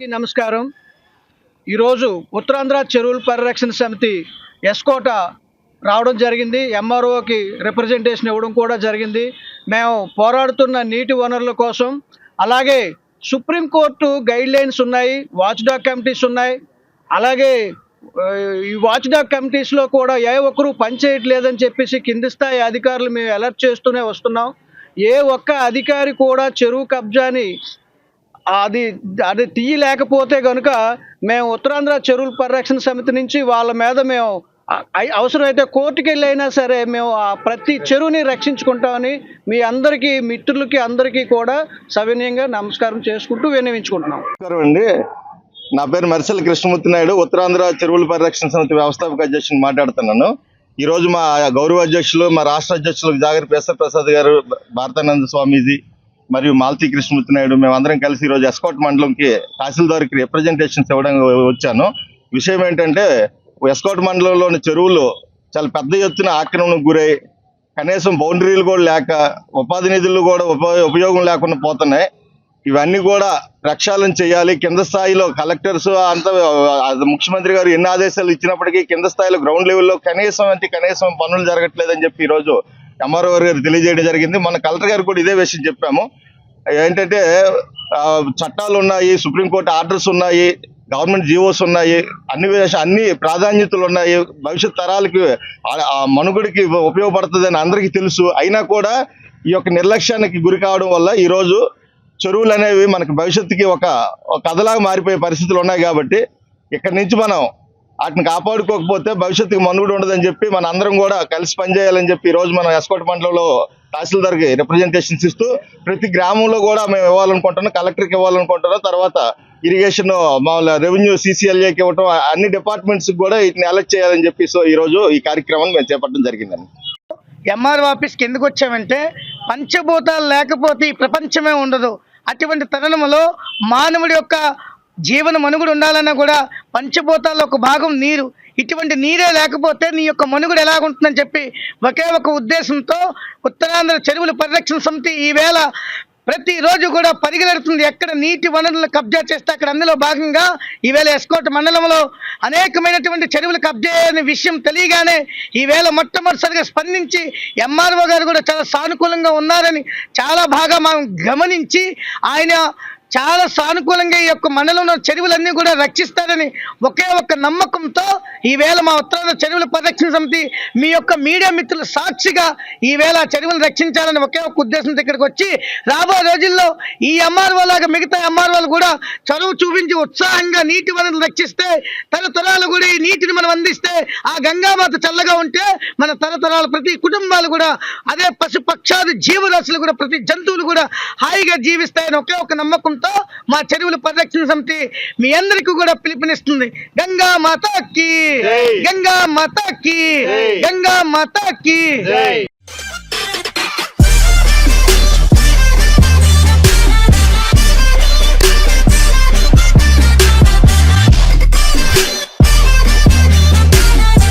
నమస్కారం. ఈరోజు ఉత్తరాంధ్ర చెరువుల పరిరక్షణ సమితి ఎస్కోట రావడం జరిగింది. ఎంఆర్ఓకి రిప్రజెంటేషన్ ఇవ్వడం కూడా జరిగింది. మేము పోరాడుతున్న నీటి వనరుల కోసం అలాగే సుప్రీంకోర్టు గైడ్ లైన్స్ ఉన్నాయి వాచ్ డాగ్ కమిటీస్ ఉన్నాయి. అలాగే ఈ వాచ్ డాగ్ కమిటీస్లో కూడా ఏ ఒక్కరూ పనిచేయట్లేదని చెప్పేసి కింది స్థాయి అధికారులు మేము అలర్ట్ చేస్తూనే వస్తున్నాం. ఏ ఒక్క అధికారి కూడా చెరువు కబ్జాని అది అది తీయలేకపోతే కనుక మేము ఉత్తరాంధ్ర చెరువుల పరిరక్షణ సమితి నుంచి వాళ్ళ మీద మేము అవసరమైతే కోర్టుకి వెళ్ళైనా సరే మేము ఆ ప్రతి చెరువుని రక్షించుకుంటామని మీ అందరికీ మిత్రులకి అందరికీ కూడా సవినయంగా నమస్కారం చేసుకుంటూ వినియోగించుకుంటున్నాం నమస్కారం అండి. నా పేరు మరిసెల కృష్ణమూర్తి నాయుడు ఉత్తరాంధ్ర చెరువుల పరిరక్షణ సమితి వ్యవస్థాపక అధ్యక్షుని మాట్లాడుతున్నాను. ఈరోజు మా గౌరవ అధ్యక్షులు మా రాష్ట్ర అధ్యక్షులు జాగర్ ప్రసాద్ గారు భారతానంద స్వామీజీ మరియు మాలతీ కృష్ణమూర్తి నాయుడు మేమందరం కలిసి ఈ రోజు ఎస్కోట్ మండలంకి తహసీల్దార్కి రిప్రజెంటేషన్స్ ఇవ్వడం వచ్చాను. విషయం ఏంటంటే ఎస్కోట్ మండలంలోని చెరువులు చాలా పెద్ద ఎత్తున ఆక్రమణకు గురై కనీసం బౌండరీలు కూడా లేక ఉపాధి నిధులు కూడా ఉప ఉపయోగం లేకుండా పోతున్నాయి. ఇవన్నీ కూడా ప్రక్షాళన చేయాలి. కింద స్థాయిలో కలెక్టర్స్ అంత ముఖ్యమంత్రి గారు ఎన్ని ఆదేశాలు ఇచ్చినప్పటికీ కింద స్థాయిలో గ్రౌండ్ లెవెల్లో కనీసం అంటే కనీసం పనులు జరగట్లేదని చెప్పి ఈ రోజు ఎంఆర్ఓ గారు తెలియజేయడం జరిగింది. మన కలెక్టర్ గారు కూడా ఇదే విషయం చెప్పాము. ఏంటంటే చట్టాలు ఉన్నాయి సుప్రీంకోర్టు ఆర్డర్స్ ఉన్నాయి గవర్నమెంట్ జీవోస్ ఉన్నాయి అన్ని అన్ని ప్రాధాన్యతలు ఉన్నాయి. భవిష్యత్ తరాలకి ఆ- మనుగడికి ఉపయోగపడుతుందని అందరికీ తెలుసు. అయినా కూడా ఈ యొక్క నిర్లక్ష్యానికి గురి కావడం వల్ల ఈరోజు చెరువులు అనేవి మనకి భవిష్యత్తుకి ఒక ఒక కథలాగా మారిపోయే పరిస్థితులు ఉన్నాయి కాబట్టి ఇక్కడి నుంచి మనం వాటిని కాపాడుకోకపోతే భవిష్యత్తుకి మనుగుడు ఉండదని చెప్పి మన అందరం కూడా కలిసి పనిచేయాలని చెప్పి ఈరోజు రోజు మనం ఎస్కోట్ మండలంలో తహసీల్దార్కి రిప్రజెంటేషన్స్ ఇస్తూ ప్రతి గ్రామంలో కూడా మేము ఇవ్వాలనుకుంటున్నాం కలెక్టర్కి ఇవ్వాలనుకుంటున్నాం. తర్వాత ఇరిగేషన్ మామూలు రెవెన్యూ సీసీఎల్ఏకి ఇవ్వటం అన్ని డిపార్ట్మెంట్స్ కూడా వీటిని అలర్ట్ చేయాలని చెప్పి సో ఈ రోజు ఈ కార్యక్రమాన్ని మేము చేపట్టడం జరిగిందండి. ఎంఆర్ ఆఫీస్కి ఎందుకు వచ్చామంటే పంచభూతాలు లేకపోతే ఈ ప్రపంచమే ఉండదు. అటువంటి తరుణంలో మానవుడి యొక్క జీవన మనుగుడు ఉండాలన్నా కూడా పంచభూతాల్లో ఒక భాగం నీరు. ఇటువంటి నీరే లేకపోతే నీ యొక్క మనుగుడు ఎలాగుంటుందని చెప్పి ఒకే ఒక ఉద్దేశంతో ఉత్తరాంధ్ర చెరువుల పరిరక్షణ సమితి ఈవేళ ప్రతిరోజు కూడా పరిగెడుతుంది. ఎక్కడ నీటి వనరులను కబ్జా చేస్తే అక్కడ అందులో భాగంగా ఈవేళ ఎస్కోట్ మండలంలో అనేకమైనటువంటి చెరువులు కబ్జా అనే విషయం తెలియగానే ఈవేళ మొట్టమొదటిసారిగా స్పందించి ఎంఆర్ఓ గారు కూడా చాలా సానుకూలంగా ఉన్నారని చాలా బాగా మనం గమనించి ఆయన చాలా సానుకూలంగా ఈ యొక్క మండలంలో చెరువులన్నీ కూడా రక్షిస్తారని ఒకే ఒక్క నమ్మకంతో ఈవేళ మా ఉత్తరాంధ్ర చెరువుల పరిరక్షణ సమితి మీ యొక్క మీడియా మిత్రుల సాక్షిగా ఈవేళ చెరువులు రక్షించాలని ఒకే ఒక్క ఉద్దేశంతో ఇక్కడికి వచ్చి రాబోయే రోజుల్లో ఈ ఎంఆర్ఓ లాగా మిగతా ఎంఆర్ఓలు కూడా చదువు చూపించి ఉత్సాహంగా నీటి వనరులు రక్షిస్తే తరతరాలు కూడా ఈ నీటిని మనం అందిస్తే ఆ గంగామాత చల్లగా ఉంటే మన తరతరాలు ప్రతి కుటుంబాలు కూడా అదే పశుపక్షాది జీవరాశులు కూడా ప్రతి జంతువులు కూడా హాయిగా జీవిస్తాయని ఒకే ఒక నమ్మకంతో మా చెరువుల పరిరక్షణ సమితి మీ అందరికీ కూడా పిలుపునిస్తుంది. గంగా మాతాకి గంగా మాతాకి గంగా మాతాకి